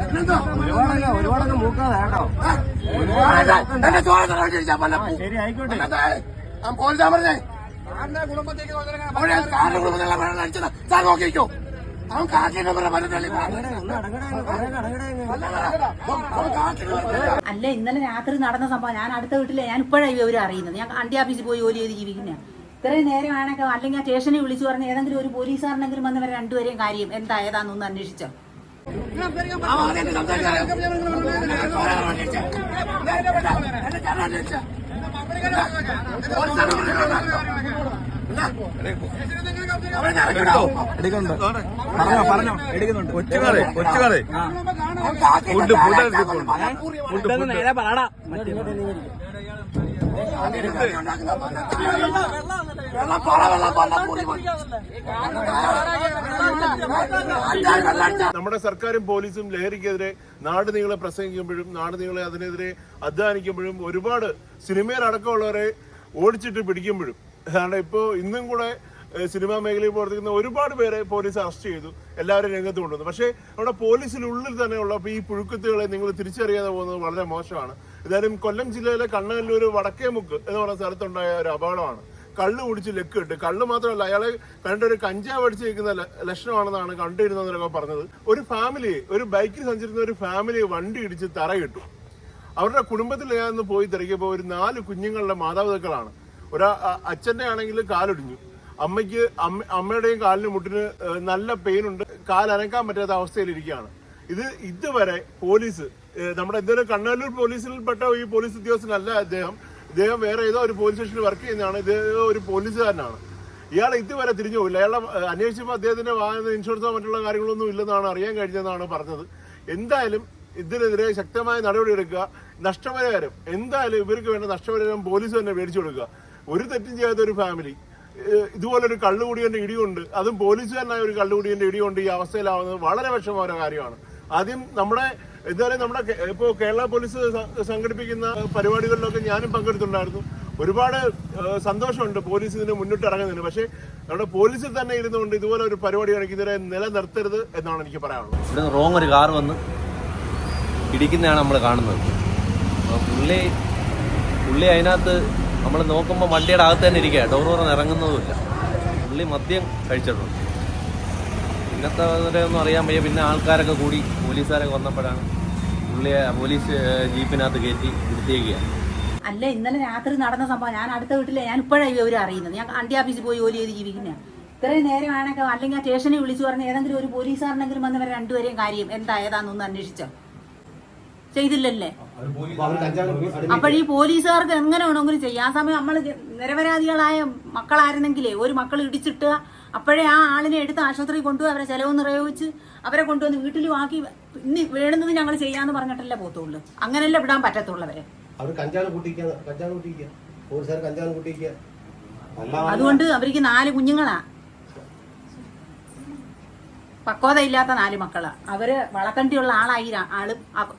ഒരുപാടങ്ങ് ഒരുപാടൊക്കെ മൂക്കാതെ കേട്ടോ ശരി ആയിക്കോട്ടെ. ഞാൻ പോലീസാ പറഞ്ഞേ. അവനെ കാറിന്റെ കുടുംബത്തിലുള്ള വെള്ളം അടിച്ചത് സാർ നോക്കിക്കോ അവൻ അല്ല? ഇന്നലെ രാത്രി നടന്ന സംഭവം ഞാൻ അടുത്ത വീട്ടിലെ ഞാൻ ഇപ്പോഴാണ് വിവരം അറിയുന്നത്. ഞാൻ അണ്ടി ഓഫീസിൽ പോയി ജോലി ചെയ്ത് ജീവിക്കുന്ന. ഇത്രയും നേരം ആണെങ്കിൽ അല്ലെങ്കിൽ ആ സ്റ്റേഷനിൽ വിളിച്ചു പറഞ്ഞ ഏതെങ്കിലും ഒരു പോലീസുകാരനെങ്കിലും വന്നവരെ രണ്ടുപേരെയും കാര്യം എന്താ ഏതാണെന്നൊന്ന് അന്വേഷിച്ചോ. എടുക്കുന്നുണ്ട് പറഞ്ഞോ പറഞ്ഞോ എടുക്കുന്നുണ്ട് കൊച്ചുകളെ കൊച്ചുകളെ അവൻ കാക്കിന്റെ ഫുഡ്. ഫുഡ് ഫുഡ് നേരെ പാടാ നമ്മുടെ സർക്കാരും പോലീസും ലഹരിക്കെതിരെ നാട് നീളെ പ്രസംഗിക്കുമ്പോഴും നാട് നീളെ അതിനെതിരെ അധ്വാനിക്കുമ്പോഴും ഒരുപാട് സിനിമയിലടക്കമുള്ളവരെ ഓടിച്ചിട്ട് പിടിക്കുമ്പോഴും. കാരണം ഇപ്പോ ഇന്നും കൂടെ സിനിമാ മേഖലയിൽ പ്രവർത്തിക്കുന്ന ഒരുപാട് പേരെ പോലീസ് അറസ്റ്റ് ചെയ്തു എല്ലാവരും രംഗത്ത് കൊണ്ടുവന്നു. പക്ഷേ നമ്മുടെ പോലീസിനുള്ളിൽ തന്നെയുള്ള ഈ പുഴുക്കുത്തുകളെ നിങ്ങൾ തിരിച്ചറിയാതെ പോകുന്നത് വളരെ മോശമാണ്. ഏതായാലും കൊല്ലം ജില്ലയിലെ കണ്ണകല്ലൂർ വടക്കേമുക്ക് എന്ന് പറയുന്ന സ്ഥലത്തുണ്ടായ ഒരു അപകടമാണ്. കള്ള് കുടിച്ച് ലെക്കിട്ട്. കള്ള് മാത്രമല്ല അയാളെ കണ്ടൊരു കഞ്ചാവ് അടിച്ച് നിൽക്കുന്ന ലക്ഷണമാണെന്നാണ് കണ്ടിരുന്നതെന്നൊക്കെ പറഞ്ഞത്. ഒരു ഫാമിലി ഒരു ബൈക്കിൽ സഞ്ചരിക്കുന്ന ഒരു ഫാമിലി വണ്ടി ഇടിച്ച് തറയിട്ടു. അവരുടെ കുടുംബത്തിൽ ഏതാന്ന് പോയി തിരക്കിയപ്പോൾ ഒരു നാല് കുഞ്ഞുങ്ങളുടെ മാതാപിതാക്കളാണ്. ഒരാ അച്ഛന്റെ ആണെങ്കിൽ കാലൊടിഞ്ഞു. അമ്മയ്ക്ക് അമ്മ അമ്മയുടെയും കാലിന് മുട്ടിന് നല്ല പെയിനുണ്ട് കാലനക്കാൻ പറ്റാത്ത അവസ്ഥയിലിരിക്കുകയാണ്. ഇത് ഇതുവരെ പോലീസ് നമ്മുടെ എന്തൊരു കണ്ണൂർ പോലീസിൽപ്പെട്ട ഈ പോലീസ് ഉദ്യോഗസ്ഥനല്ല അദ്ദേഹം ഇദ്ദേഹം വേറെ ഏതോ ഒരു പോലീസ് സ്റ്റേഷനിൽ വർക്ക് ചെയ്യുന്നതാണ്. ഇദ്ദേഹം ഒരു പോലീസുകാരനാണ്. ഇയാൾ ഇതുവരെ തിരിഞ്ഞു പോയില്ല. അയാളെ അന്വേഷിച്ചപ്പോൾ അദ്ദേഹത്തിന്റെ വാഹന ഇൻഷുറൻസോ മറ്റുള്ള കാര്യങ്ങളൊന്നും ഇല്ലെന്നാണ് അറിയാൻ കഴിഞ്ഞതെന്നാണ് പറഞ്ഞത്. എന്തായാലും ഇതിനെതിരെ ശക്തമായ നടപടിയെടുക്കുക നഷ്ടപരിഹാരം. എന്തായാലും ഇവർക്ക് വേണ്ട നഷ്ടപരിഹാരം പോലീസ് തന്നെ മേടിച്ചു കൊടുക്കുക. ഒരു തെറ്റും ചെയ്യാത്ത ഒരു ഫാമിലി. ഇതുപോലൊരു കള്ളുകുടിയന്റെ ഇടികൊണ്ട് അതും പോലീസുകാരനായ ഒരു കള്ളുകുടിയന്റെ ഇടികൊണ്ട് ഈ അവസ്ഥയിലാവുന്നത് വളരെ വിഷമമായ കാര്യമാണ്. ആദ്യം നമ്മുടെ എന്തായാലും നമ്മുടെ ഇപ്പോൾ ഇപ്പോ കേരള പോലീസ് സംഘടിപ്പിക്കുന്ന പരിപാടികളിലൊക്കെ ഞാനും പങ്കെടുത്തിട്ടുണ്ടായിരുന്നു. ഒരുപാട് സന്തോഷമുണ്ട് പോലീസ് ഇതിന് മുന്നിട്ട് ഇറങ്ങുന്നതിന്. പക്ഷേ നമ്മുടെ പോലീസിൽ തന്നെ ഇരുന്നുകൊണ്ട് ഇതുപോലെ ഒരു പരിപാടി കാണിക്കും ഇതിനെ നിലനിർത്തരുത് എന്നാണ് എനിക്ക് പറയാനുള്ളത്. ഇവിടെ റോങ് ഒരു കാർ വന്ന് ഇടിക്കുന്നതാണ് നമ്മൾ കാണുന്നത്. പുള്ളി പുള്ളി അതിനകത്ത് നമ്മൾ നോക്കുമ്പോൾ വണ്ടിയുടെ അകത്ത് തന്നെ ഇരിക്കുക ഡോർ തുറന്ന് ഇറങ്ങുന്നതുമില്ല. പുള്ളി മദ്യം കഴിച്ചിട്ടുണ്ട്. ഇന്നത്തെ ഒന്നും അറിയാൻ വയ്യ. പിന്നെ ആൾക്കാരൊക്കെ കൂടി പോലീസുകാരൊക്കെ വന്നപ്പോഴാണ് പുള്ളിയെ പോലീസ് ജീപ്പിനകത്ത് കയറ്റി ഇരുത്തിയേക്കുകയാണ് അല്ല ഇന്നലെ രാത്രി നടന്ന സംഭവം. ഞാൻ അടുത്ത വീട്ടിലെ ഞാൻ ഇപ്പോഴാണ് വിവരം അറിയുന്നത്. ഞാൻ അണ്ടി ഓഫീസിൽ പോയി ജോലി ചെയ്ത് ജീവിക്കുന്നതാണ് ഇത്രയും നേരമാണെങ്കിൽ അല്ലെങ്കിൽ ആ സ്റ്റേഷനിൽ വിളിച്ചു പറഞ്ഞ ഏതെങ്കിലും ഒരു പോലീസുകാരനെങ്കിലും വന്ന് വരെ രണ്ടുപേരെയും കാര്യം എന്താ ഏതാണെന്നൊന്ന് അന്വേഷിച്ചോ? ചെയ്തില്ലല്ലേ? അപ്പോഴീ പോലീസുകാർക്ക് എങ്ങനെ വേണമെങ്കിലും ചെയ്യാം. ആ സമയം നമ്മൾ നിരപരാധികളായ മക്കളായിരുന്നെങ്കിലേ ഒരു മക്കൾ ഇടിച്ചിട്ട് അപ്പോഴേ ആ ആളിനെ എടുത്ത് ആശുപത്രിയിൽ കൊണ്ടുപോയി അവരെ ചെലവ് നിറയോഗിച്ച് അവരെ കൊണ്ടുവന്ന് വീട്ടിലും ആക്കി ഇനി വേണ്ടുന്നത് ഞങ്ങൾ ചെയ്യാന്ന് പറഞ്ഞിട്ടല്ലേ പോത്തുള്ളൂ അങ്ങനെയല്ലേ വിടാൻ പറ്റത്തുള്ളവരെ അവരെ. അതുകൊണ്ട് അവർക്ക് നാല് കുഞ്ഞുങ്ങളാ. പക്വതയില്ലാത്ത നാല് മക്കളാ. അവർ വളക്കണ്ടിയുള്ള ആളായി ആൾ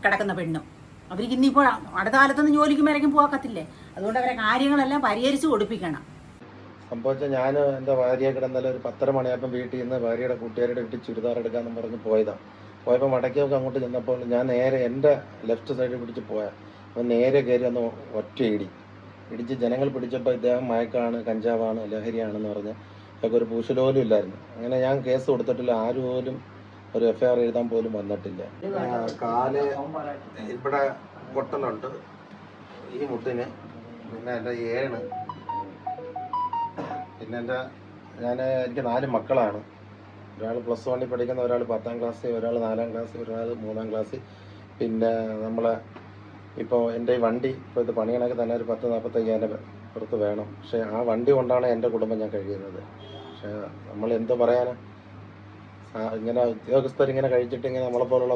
കിടക്കുന്ന പെണ്ണും. അവർക്ക് ഇന്നിപ്പോൾ അടുത്ത കാലത്തൊന്നും ജോലിക്കും വരയ്ക്കും പോകത്തില്ലേ അതുകൊണ്ട് അവരെ കാര്യങ്ങളെല്ലാം പരിഹരിച്ച് കൊടുപ്പിക്കണം. സംഭവിച്ച ഞാൻ എന്റെ ഭാര്യയെ കിടന്നാലും ഒരു പത്തര മണിയായപ്പം വീട്ടിൽ നിന്ന് ഭാര്യയുടെ കൂട്ടുകാരുടെ വീട്ടിൽ ചുരിദാർ എടുക്കാമെന്ന് പറഞ്ഞ് പോയതാണ് പോയപ്പോൾ മടക്കിയൊക്കെ അങ്ങോട്ട് ചെന്നപ്പോൾ ഞാൻ നേരെ എന്റെ ലെഫ്റ്റ് സൈഡിൽ പിടിച്ച് പോയാൽ അപ്പം നേരെ കയറി ഒന്ന് ഒറ്റ ഇടി. ഇടിച്ച് ജനങ്ങൾ പിടിച്ചപ്പോൾ ഇദ്ദേഹം മയക്കാണ് കഞ്ചാവാണ് ലഹരിയാണെന്ന് പറഞ്ഞ് ഒക്കെ ഒരു പൂശലോലും ഇല്ലായിരുന്നു. അങ്ങനെ ഞാൻ കേസ് കൊടുത്തിട്ടില്ല. ആരും പോലും ഒരു എഫ് ഐ ആർ എഴുതാൻ പോലും വന്നിട്ടില്ല. കാൽ ഇവിടെ പൊട്ടലുണ്ട്. ഈ മുട്ടിന്. പിന്നെ എന്റെ ഏണ്. പിന്നെ എന്റെ ഞാൻ എനിക്ക് നാല് മക്കളാണ്. ഒരാൾ പ്ലസ് വണ്ണിൽ പഠിക്കുന്ന ഒരാൾ പത്താം ക്ലാസ് ഒരാൾ നാലാം ക്ലാസ് ഒരാൾ മൂന്നാം ക്ലാസ് പിന്നെ നമ്മൾ ഇപ്പോൾ എന്റെ ഈ വണ്ടി ഇപ്പോൾ ഇത് പണിയണക്ക് തന്നെ ഒരു പത്ത് നാൽപ്പത്തയ്യായിരം പുറത്ത് വേണം. പക്ഷേ ആ വണ്ടി കൊണ്ടാണ് എന്റെ കുടുംബം ഞാൻ കഴിയുന്നത്. പക്ഷേ നമ്മൾ എന്ത് പറയാനാ? ഇങ്ങനെ ഉദ്യോഗസ്ഥർ ഇങ്ങനെ കഴിച്ചിട്ട് ഇങ്ങനെ നമ്മളെപ്പോലുള്ള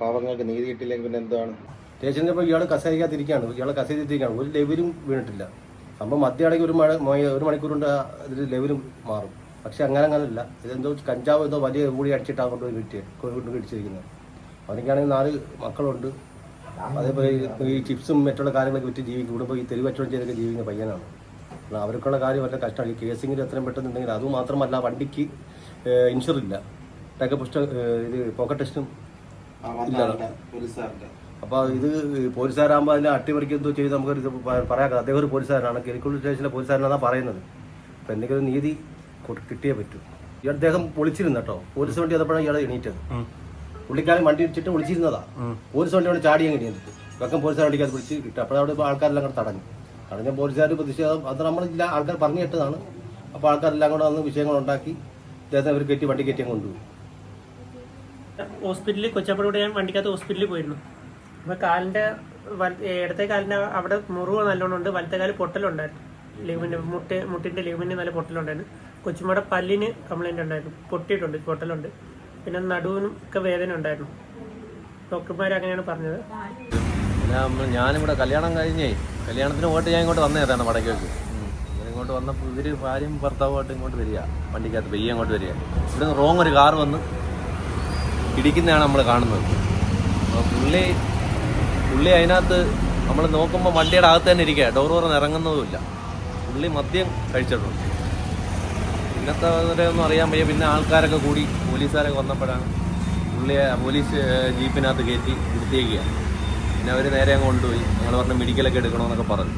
പാവങ്ങൾക്ക് നീതി കിട്ടിയില്ലെങ്കിൽ പിന്നെ എന്താണ്? സ്റ്റേഷനിൽ ഇപ്പോൾ ഇയാൾ കസേരയ്ക്കകത്തിരിക്കുകയാണ് ഇയാൾ കസേരത്തിരിക്കുകയാണ് ഒരു ലെവലും വീണിട്ടില്ല. സംഭവം മധ്യയാണെങ്കിൽ ഒരു മഴ ഒരു മണിക്കൂർ കൊണ്ട് ആ ഇതിൽ ലെവലും മാറും. പക്ഷെ അങ്ങനെ അങ്ങനല്ല ഇതെന്തോ കഞ്ചാവ് എന്തോ വലിയ കൂടി അടിച്ചിട്ടാണ് കൊണ്ടുപോയി കിട്ടിയത് കൊണ്ട് കിടിച്ചിരിക്കുന്നത് അവനൊക്കെയാണെങ്കിൽ നാല് മക്കളുണ്ട്. അതേപോലെ ഈ- ചിപ്സും മറ്റുള്ള കാര്യങ്ങളൊക്കെ വിറ്റ് ജീവിക്കും ഇവിടെ പോയി തെരുവ് കച്ചവടം ചെയ്തൊക്കെ ജീവിക്കുന്ന പയ്യനാണ്. കാരണം അവർക്കുള്ള കാര്യം വളരെ കഷ്ടമാണ്. ഈ കേസിങ്ങിൽ എത്രയും പെട്ടെന്നുണ്ടെങ്കിൽ അത് മാത്രമല്ല വണ്ടിക്ക് ഇൻഷുറില്ല. ഇല്ല ടെക്ക പുഷ്ട ഇത് പോക്കറ്റ് ടെസ്റ്റും പോലീസുകാരുടെ അപ്പോൾ ഇത് പോലീസുകാരാകുമ്പോൾ അതിനെ അട്ടിമറിക്ക് എന്തോ ചെയ്ത് നമുക്ക് ഇത് പറയാം അദ്ദേഹം ഒരു പോലീസുകാരനാണ്. കിരിക്കുൾ സ്റ്റേഷനിലെ പോലീസുകാരനാണ് പറയുന്നത്. അപ്പോൾ എന്തെങ്കിലും ഒരു നീതി കൊട്- കിട്ടിയേ പറ്റൂ. ഈ അദ്ദേഹം വിളിച്ചിരുന്നു കേട്ടോ. പോലീസ് വണ്ടി വന്നപ്പോഴാണ് ഇയാൾ എണീറ്റത്. പുള്ളിക്കാരൻ വണ്ടി ഇടിച്ചിട്ട് വിളിച്ചിരുന്നതാ. പോലീസ് വണ്ടി അവിടെ ചാടി അങ്ങനെ വെക്കം പോലീസ് വണ്ടിക്കകത്ത് വിളിച്ച് കിട്ടും. അപ്പോൾ അവിടെ ആൾക്കാരെല്ലാം കൂടെ തടഞ്ഞു. തടഞ്ഞ പോലീസുകാർ പ്രതിഷേധം അത് നമ്മൾ ഇല്ല ആൾക്കാർ പറഞ്ഞു കേട്ടതാണ്. അപ്പോൾ ആൾക്കാരെല്ലാം കൂടെ വന്ന് വിഷയങ്ങൾ ഉണ്ടാക്കി അദ്ദേഹത്തെ അവർ കെട്ടി വണ്ടി കയറ്റിയാൽ കൊണ്ടുപോകും കൊണ്ടുപോയി. ഹോസ്പിറ്റലിൽ കൊച്ചപ്പടിയോടെ ഞാൻ വണ്ടിക്കകത്ത് ഹോസ്പിറ്റലിൽ പോയിരുന്നു. അപ്പോൾ കാലിന്റെ ഇടത്തെ കാലിന്റെ അവിടെ മുറിവ് നല്ലോണം ഉണ്ട് വലത്തെ കാൽ പൊട്ടലുണ്ടായിരുന്നു. ലിവിന്റെ മുട്ട മുട്ടിന്റെ ലിവിന് നല്ല പൊട്ടലുണ്ടായിരുന്നു. കൊച്ചുമ്മയുടെ പല്ലിന് കംപ്ലൈന്റ് ഉണ്ടായിരുന്നു. പൊട്ടിയിട്ടുണ്ട് പൊട്ടലുണ്ട്. പിന്നെ നടുവിനും ഒക്കെ വേദന ഉണ്ടായിരുന്നു. ഡോക്ടർമാർ അങ്ങനെയാണ് പറഞ്ഞത്. ഞാനിവിടെ കല്യാണം കഴിഞ്ഞേ കല്യാണത്തിന് പോയിട്ട് ഞാൻ ഇങ്ങോട്ട് വന്നേതാണ് വടക്കേക്ക് ഇങ്ങോട്ട് വന്നപ്പോൾ ഇവർ ഭാര്യയും ഭർത്താവുമായിട്ട് ഇങ്ങോട്ട് വരിക. വണ്ടിക്കകത്ത് പെയ്യ അങ്ങോട്ട് വരിക. ഇവിടെ റോങ് ഒരു കാർ വന്ന് ഇടിക്കുന്നതാണ് നമ്മൾ കാണുന്നത്. അപ്പോൾ പുള്ളി പുള്ളി അതിനകത്ത് നമ്മൾ നോക്കുമ്പോൾ വണ്ടിയുടെ അകത്ത് തന്നെ ഇരിക്കുക ഡോർ തുറന്ന് ഇറങ്ങുന്നതുമില്ല. പുള്ളി മദ്യം കഴിച്ചിട്ടുണ്ട്. ഇന്നത്തെ ഒന്നും അറിയാൻ വയ്യ. പിന്നെ ആൾക്കാരൊക്കെ കൂടി പോലീസുകാരൊക്കെ വന്നപ്പോഴാണ് പുള്ളിയെ പോലീസ് ജീപ്പിനകത്ത് കയറ്റി ഇരുത്തിയേക്കുക പിന്നെ അവർ നേരെ അങ്ങ് കൊണ്ടുപോയി. ഞങ്ങൾ പറഞ്ഞ് മെഡിക്കലൊക്കെ എടുക്കണമെന്നൊക്കെ പറഞ്ഞു.